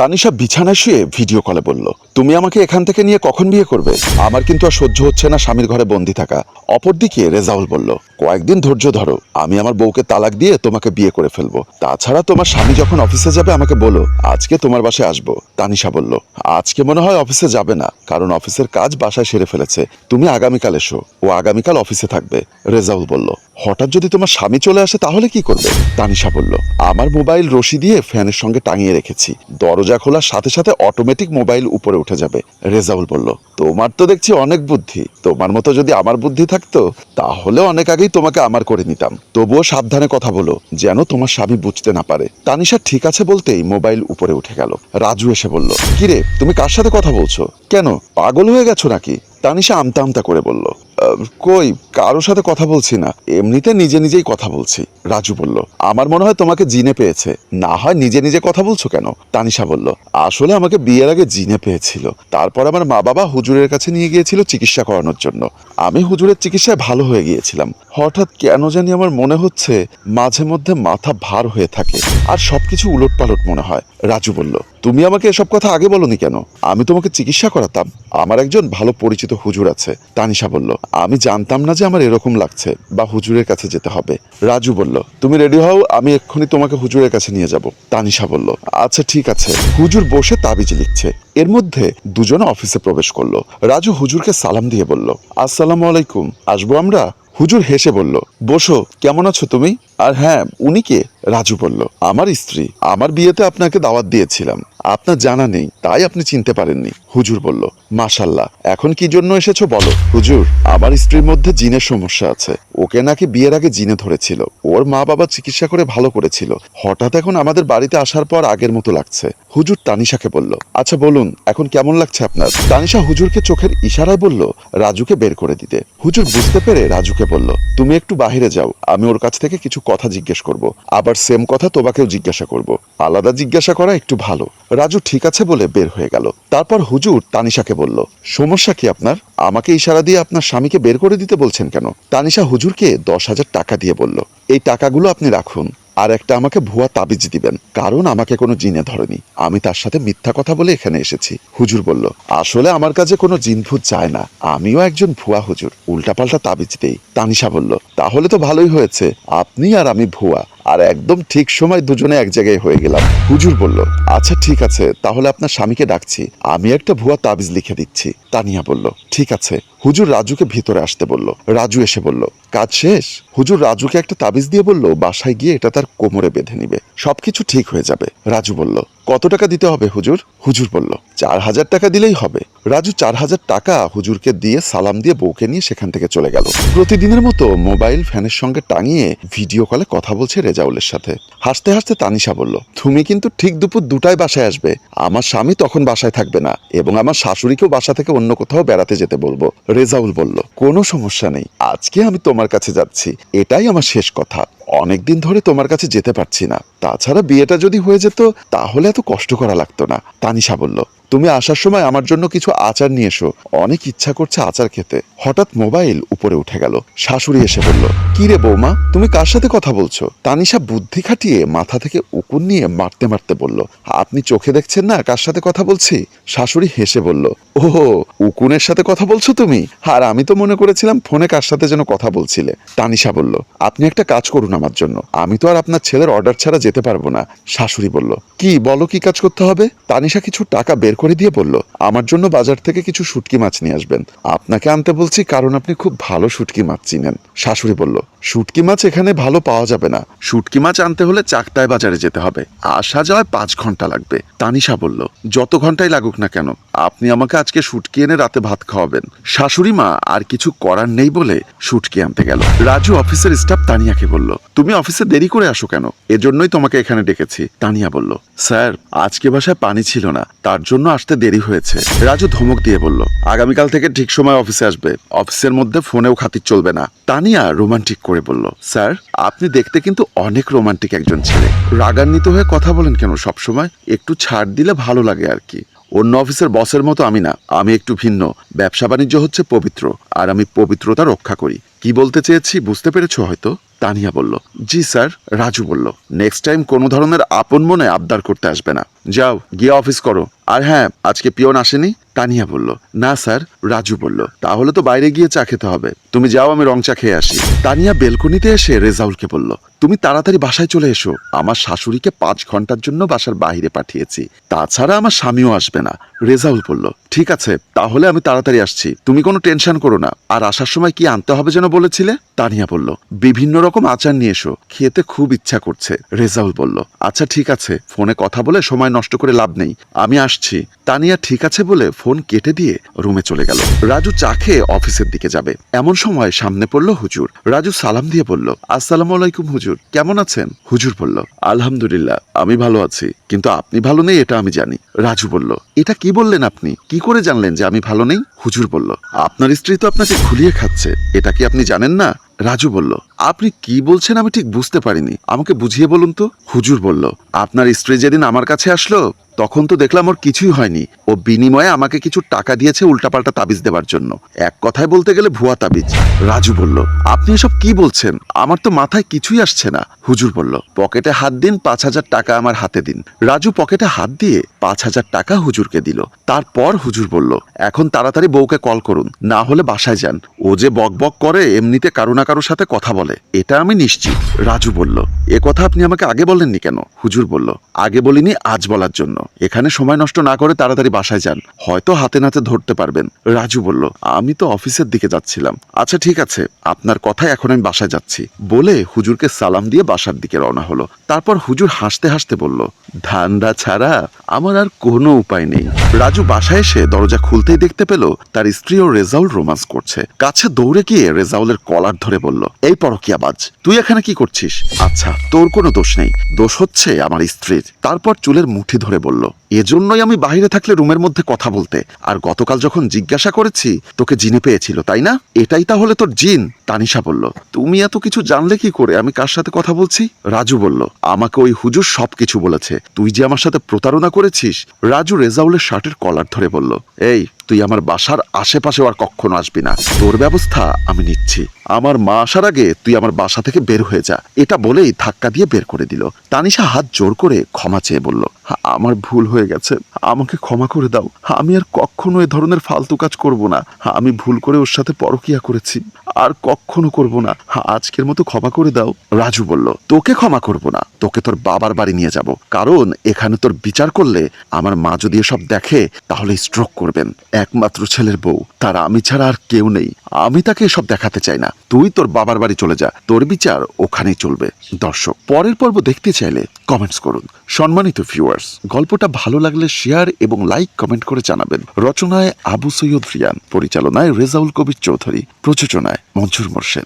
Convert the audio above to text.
তানিশা বিছানায় শুয়ে ভিডিও কলে বলল, তুমি আমাকে এখান থেকে নিয়ে কখন বিয়ে করবে? আমার কিন্তু আর সহ্য হচ্ছে না স্বামীর ঘরে বন্দি থাকা। অপরদিকে রেজাউল বলল, কয়েকদিন ধৈর্য ধরো, আমি আমার বউকে তালাক দিয়ে তোমাকে বিয়ে করে ফেলব। তাছাড়া তোমার স্বামী যখন অফিসে যাবে আমাকে বলো, আজকে তোমার বাসায় আসব। তানিশা বলল, আজকে মনে হয় অফিসে যাবে না, কারণ অফিসের কাজ বাসায় সেরে ফেলেছে। তুমি আগামীকাল এসো, ও আগামীকাল অফিসে থাকবে। রেজাউল বলল, হঠাৎ যদি তোমার স্বামী চলে আসে তাহলে কি করবে? তানিশা বলল, আমার মোবাইল রশি দিয়ে ফ্যানের সঙ্গে টাঙিয়ে রেখেছি। দরজা খোলার সাথে সাথে অটোমেটিক মোবাইল উপরে উঠে যাবে। রেজাউল বলল, তোমার তো দেখছি অনেক বুদ্ধি। তোমার মতো যদি আমার বুদ্ধি থাকতো তাহলে অনেক আগেই তোমাকে আমার করে নিতাম। তবুও সাবধানে কথা বলো যেন তোমার স্বামী বুঝতে না পারে। তানিশা ঠিক আছে বলতেই মোবাইল উপরে উঠে গেল। রাজু এসে বলল কিরে তুমি কার সাথে কথা বলছো? কেন পাগল হয়ে গেছো নাকি? তানিশা আমতা আমতা করে বলল "আহ, কই? কারোর সাথে কথা বলছি না। এমনিতে নিজে নিজেই কথা বলছি, রাজু বলল। আমার মনে হয় তোমাকে জিনে পেয়েছে। না হয় নিজে নিজে কথা বলছো কেন? তানিশা বলল, আসলে আমাকে বিয়ের আগে জিনে পেয়েছিল। তারপর আমার মা বাবা হুজুরের কাছে নিয়ে গিয়েছিল চিকিৎসা করানোর জন্য। আমি হুজুরের চিকিৎসায় ভালো হয়ে গিয়েছিলাম। হঠাৎ কেন জানি আমার মনে হচ্ছে মাঝে মধ্যে মাথা ভার হয়ে থাকে। আর সবকিছু উলট পালট মনে হয়। রাজু বলল, তুমি আমাকে এসব কথা আগে বলনি কেন? আমি তোমাকে চিকিৎসা করাতাম। আমার একজন ভালো পরিচিত হুজুর আছে। তানিশা বলল আমি জানতাম না যে আমার এরকম লাগছে, বা হুজুরের কাছে যেতে হবে। রাজু বলল, তুমি রেডি হও, আমি এক্ষুনি তোমাকে হুজুরের কাছে নিয়ে যাব। তানিশা বলল আচ্ছা ঠিক আছে। হুজুর বসে তাবিজ লিখছে। এর মধ্যে দুজনে অফিসে প্রবেশ করল। রাজু হুজুরকে সালাম দিয়ে বলল, আসসালামু আলাইকুম, আসব আমরা? হুজুর হেসে বলল, বসো, কেমন আছো তুমি? আর হ্যাঁ উনি কে? রাজু বলল, আমার স্ত্রী। আমার বিয়েতে আপনাকে দাওয়াত দিয়েছিলাম। আপনার জানা নেই, তাই আপনি চিনতে পারেননি। হুজুর বলল, মাশাল্লাহ, এখন কি জন্য এসেছ বলো? হুজুর, আমার স্ত্রীর মধ্যে জিনের সমস্যা আছে। ওকে নাকি বিয়ের আগে জিনে ধরেছিল। ওর মা বাবা চিকিৎসা করে ভালো করেছিল। হঠাৎ এখন আমাদের বাড়িতে আসার পর আগের মতো লাগছে। হুজুর তানিশাকে বলল আচ্ছা বলুন, এখন কেমন লাগছে আপনার? তানিশা হুজুরকে চোখের ইশারায় বলল, রাজুকে বের করে দিতে। হুজুর বুঝতে পেরে রাজুকে বলল, তুমি একটু বাইরে যাও। আমি ওর কাছ থেকে কিছু কথা জিজ্ঞেস করব। আবার সেম কথা তোমাকেও জিজ্ঞাসা করব। আলাদা জিজ্ঞাসা করা একটু ভালো। রাজু ঠিক আছে বলে বের হয়ে গেল। তারপর হুজুর তানিশাকে বলল, সমস্যা কি আপনার? আমাকে ইশারা দিয়ে আপনার স্বামীকে বের করে দিতে বলছেন কেন? তানিশা হুজুরকে দশ হাজার টাকা দিয়ে বলল, এই টাকাগুলো আপনি রাখুন। আর একটা আমাকে ভুয়া তাবিজ দিবেন। কারণ আমাকে কোনো জিনে ধরেনি। আমি তার সাথে মিথ্যা কথা বলে এখানে এসেছি। হুজুর বলল, আসলে আমার কাছে কোনো জিনভূত চায় না। আমিও একজন ভুয়া হুজুর। উল্টাপাল্টা তাবিজ দেই। তানিশা বলল, তাহলে তো ভালোই হয়েছে। আপনি আর আমি ভুয়া। আর একদম ঠিক সময় দুজনে এক জায়গায় হয়ে গেলাম। হুজুর বলল আচ্ছা ঠিক আছে, তাহলে আপনার স্বামীকে ডাকছি। আমি একটা ভুয়া তাবিজ লিখে দিচ্ছি। তানিয়া বলল, ঠিক আছে। হুজুর রাজুকে ভিতরে আসতে বলল। রাজু এসে বলল, কাজ শেষ? হুজুর রাজুকে একটা তাবিজ দিয়ে বলল, বাসায় গিয়ে এটা তার কোমরে বেঁধে নিবে। সবকিছু ঠিক হয়ে যাবে। রাজু বলল কত টাকা দিতে হবে হুজুর? হুজুর বলল, চার হাজার টাকা দিলেই হবে। রাজু চার হাজার টাকা হুজুরকে দিয়ে সালাম দিয়ে বউকে নিয়ে সেখান থেকে চলে গেল। প্রতিদিনের মতো মোবাইল ফ্যানের সঙ্গে টাঙিয়ে ভিডিও কলে কথা বলছে রেজাউলের সাথে। হাসতে হাসতে তানিশা বলল, তুমি কিন্তু ঠিক দুপুর দুটায় বাসায় আসবে। আমার স্বামী তখন বাসায় থাকবে না এবং আমার শাশুড়িকেও বাসা থেকে অন্য কোথাও বেড়াতে যেতে বলব। রেজাউল বলল, কোনো সমস্যা নেই। আজকে আমি তোমার কাছে যাচ্ছি। এটাই আমার শেষ কথা। অনেকদিন ধরে তোমার কাছে যেতে পারছি না। তাছাড়া বিয়েটা যদি হয়ে যেত, তাহলে এত কষ্ট করা লাগতো না, তানিশা বলল। তুমি আসার সময় আমার জন্য কিছু আচার নিয়ে এসো। অনেক ইচ্ছা করছে আচার খেতে। হঠাৎ মোবাইল উপরে উঠে গেল। শাশুড়ি এসে বলল, কি রে বৌমা, তুমি কার সাথে কথা বলছো? তানিশা বুদ্ধি খাটিয়ে মাথা থেকে উকুন নিয়ে মারতে মারতে বলল, আপনি চোখে দেখছেন না কার সাথে কথা বলছি? শাশুড়ি হেসে বলল ও উকুনের সাথে কথা বলছো তুমি? আর আমি তো মনে করেছিলাম ফোনে কার সাথে যেন কথা বলছিলে। তানিশা বলল, আপনি একটা কাজ করুন আমার জন্য। আমি তো আর আপনার ছেলের অর্ডার ছাড়া যেতে পারব না, শাশুড়ি বলল। কি, বলো কি কাজ করতে হবে? তানিশা কিছু টাকা বের করে দিয়ে বলল, আমার জন্য বাজার থেকে কিছু শুটকি মাছ নিয়ে আসবেন। আপনাকে আনতে বলছি কারণ আপনি খুব ভালো শুটকি মাছ চিনেন। শাশুড়ি বলল, শুটকি মাছ এখানে ভালো পাওয়া যাবে না। শুটকি মাছ আনতে হলে চাকতায় বাজারে যেতে হবে। আসা যাওয়ায় পাঁচ ঘণ্টা লাগবে। তানিশা বলল, যত ঘন্টাই লাগুক না কেন, আপনি আমাকে আজকে শুটকি এনে রাতে ভাত খাওয়াবেন। শাশুড়ি মা, আর কিছু করার নেই বলে শুটকি আনতে গেল। রাজু অফিসের স্টাফ তানিয়াকে বলল তুমি অফিসে দেরি করে আসো কেন? এজন্যই তোমাকে এখানে ডেকেছি, তানিয়া বলল। স্যার, আজকে বাসায় পানি ছিল না, তার জন্য আসতে দেরি হয়েছে, রাজু ধমক দিয়ে বলল। আগামীকাল থেকে ঠিক সময় অফিসে আসবে, অফিসের মধ্যে ফোনেও খাতির চলবে না, তানিয়া রোমান্টিক করে বলল। স্যার, আপনি দেখতে কিন্তু অনেক রোমান্টিক একজন ছেলে। রাগান্বিত হয়ে কথা বলেন কেন সবসময়? একটু ছাড় দিলে ভালো লাগে আর কি। অন্য অফিসের বসের মতো আমি না, আমি একটু ভিন্ন। ব্যবসা বাণিজ্য হচ্ছে পবিত্র, আর আমি পবিত্রতা রক্ষা করি। কি বলতে চেয়েছি বুঝতে পেরেছ হয়তো? তানিয়া বলল, জি স্যার, রাজু বলল, নেক্সট টাইম কোনো ধরনের আপন মনে আবদার করতে আসবে না। যাও, গিয়ে অফিস করো। আর হ্যাঁ আজকে পিয়ন আসেনি? তানিয়া বলল, না স্যার, রাজু বলল, তাহলে তো বাইরে গিয়ে চা খেতে হবে। তুমি যাও, আমি রং চা খেয়ে আসি। তানিয়া বেলকনিতে এসে রেজাউলকে বলল, তুমি তাড়াতাড়ি বাসায় চলে এসো। আমার শাশুড়িকে পাঁচ ঘণ্টার জন্য বাসার বাইরে পাঠিয়েছি। তাছাড়া আমার স্বামীও আসবে না। রেজাউল বলল, ঠিক আছে, তাহলে আমি তাড়াতাড়ি আসছি। তুমি কোনো টেনশন করো না। আর আসার সময় কি আনতে হবে যেন বলেছিলে? তানিয়া বলল, বিভিন্ন রকম আচার নিয়ে এসো। খেতে খুব ইচ্ছা করছে। রেজাউল বলল আচ্ছা ঠিক আছে। ফোনে কথা বলে সময় নষ্ট করে লাভ নেই। আমি আসছি। তানিয়া, ঠিক আছে বলে ফোন কেটে দিয়ে রুমে চলে গেল। রাজু চা খেয়ে অফিসের দিকে যাবে। এমন সময় সামনে পড়ল হুজুর। রাজু সালাম দিয়ে বলল, আসসালামু আলাইকুম হুজুর, কেমন আছেন? হুজুর বলল, আলহামদুলিল্লাহ, আমি ভালো আছি, কিন্তু আপনি ভালো নেই এটা আমি জানি। রাজু বলল, এটা কি বললেন আপনি? কি করে জানলেন যে আমি ভালো নেই? হুজুর বলল, আপনার স্ত্রী তো আপনাকে খুলিয়ে খাচ্ছে, এটা কি আপনি জানেন না? রাজু বলল, আপনি কি বলছেন আমি ঠিক বুঝতে পারিনি। আমাকে বুঝিয়ে বলুন তো। হুজুর বলল, আপনার স্ত্রী যেদিন আমার কাছে আসলো তখন তো দেখলাম ওর কিছুই হয়নি। ও বিনিময়ে আমাকে কিছু টাকা দিয়েছে উল্টাপাল্টা তাবিজ দেওয়ার জন্য। এক কথায় বলতে গেলে ভুয়া তাবিজ। রাজু বলল, আপনি এসব কি বলছেন? আমার তো মাথায় কিছুই আসছে না। হুজুর বলল, পকেটে হাত দিন, পাঁচ হাজার টাকা আমার হাতে দিন। রাজু পকেটে হাত দিয়ে পাঁচ হাজার টাকা হুজুরকে দিল। তারপর হুজুর বলল, এখন তাড়াতাড়ি বউকে কল করুন, না হলে বাসায় যান। ও যে বক বক করে, এমনিতে কারও না কারোর সাথে কথা বলে। এটা আমি নিশ্চিত। রাজু বলল, এ কথা আপনি আমাকে আগে বলেননি কেন? হুজুর বলল, আগে বলিনি, আজ বলার জন্য। এখানে সময় নষ্ট না করে তাড়াতাড়ি বাসায় যান। হয়তো হাতে নাতে ধরতে পারবেন। রাজু বলল, আমি তো অফিসের দিকে যাচ্ছিলাম। আচ্ছা ঠিক আছে। আপনার কথায় এখন আমি বাসায় যাচ্ছি। বলে হুজুরকে সালাম দিয়ে বাসার দিকে রওনা হলো। তারপর হুজুর হাসতে হাসতে বলল, ধান্দা ছাড়া আমার আর কোনো উপায় নেই। রাজু বাসায় এসে দরজা খুলতেই দেখতে পেল, তার স্ত্রী ও রেজাউল রোমান্স করছে। কাছে দৌড়ে গিয়ে রেজাউলের কলার ধরে বলল, এই পরকিয়াবাজ তুই এখানে কি করছিস? আচ্ছা তোর কোনো দোষ নেই। দোষ হচ্ছে আমার স্ত্রীর। তারপর চুলের মুঠি ধরে বলল এজন্যই আমি বাহিরে থাকলে রুমের মধ্যে কথা বলতে। আর গতকাল যখন জিজ্ঞাসা করেছি, তোকে জিনে পেয়েছিল, তাই না? এটাই তাহলে তোর জিন? তানিশা বলল, তুমি এত কিছু জানলে কি করে? আমি কার সাথে কথা বলছি? রাজু বলল, আমাকে ওই হুজুর সব কিছু বলেছে। তুই যে আমার সাথে প্রতারণা করেছিস? রাজু রেজাউলের শার্টের কলার ধরে বলল, এই তুই আমার বাসার আশেপাশে আর কখনো আসবি না। তোর ব্যবস্থা আমি নিচ্ছি। আমার মা আসার আগে তুই আমার বাসা থেকে বের হয়ে যা। এটা বলেই ধাক্কা দিয়ে বের করে দিল। তানিশা হাত জোর করে ক্ষমা চেয়ে বলল "হা- আমার ভুল হয়ে গেছে। আমাকে ক্ষমা করে দাও। আমি আর কখনো এ ধরনের ফালতু কাজ করব না। আমি ভুল করে ওর সাথে পরকিয়া করেছি। আর কখনো করব না। আজকের মতো ক্ষমা করে দাও। রাজু বলল, তোকে ক্ষমা করব না। তোকে তোর বাবার বাড়ি নিয়ে যাব। কারণ এখানে তোর বিচার করলে আমার মা যদি এসব দেখে তাহলে স্ট্রোক করবেন। একমাত্র ছেলের বউ। তার আমি ছাড়া আর কেউ নেই। আমি তাকে এসব দেখাতে চাই না। তুই তোর বাবার বাড়ি চলে যা। তোর বিচার ওখানেই চলবে। দর্শক, পরের পর্ব দেখতে চাইলে কমেন্টস করুন। সম্মানিত ভিউয়ার্স গল্পটা ভালো লাগলে শেয়ার এবং লাইক কমেন্ট করে জানাবেন। রচনায় আবু সৈয়দ রিয়ান, পরিচালনায় রেজাউল কবির চৌধুরী, প্রযোজনায় মঞ্জুর মোর্শেদ।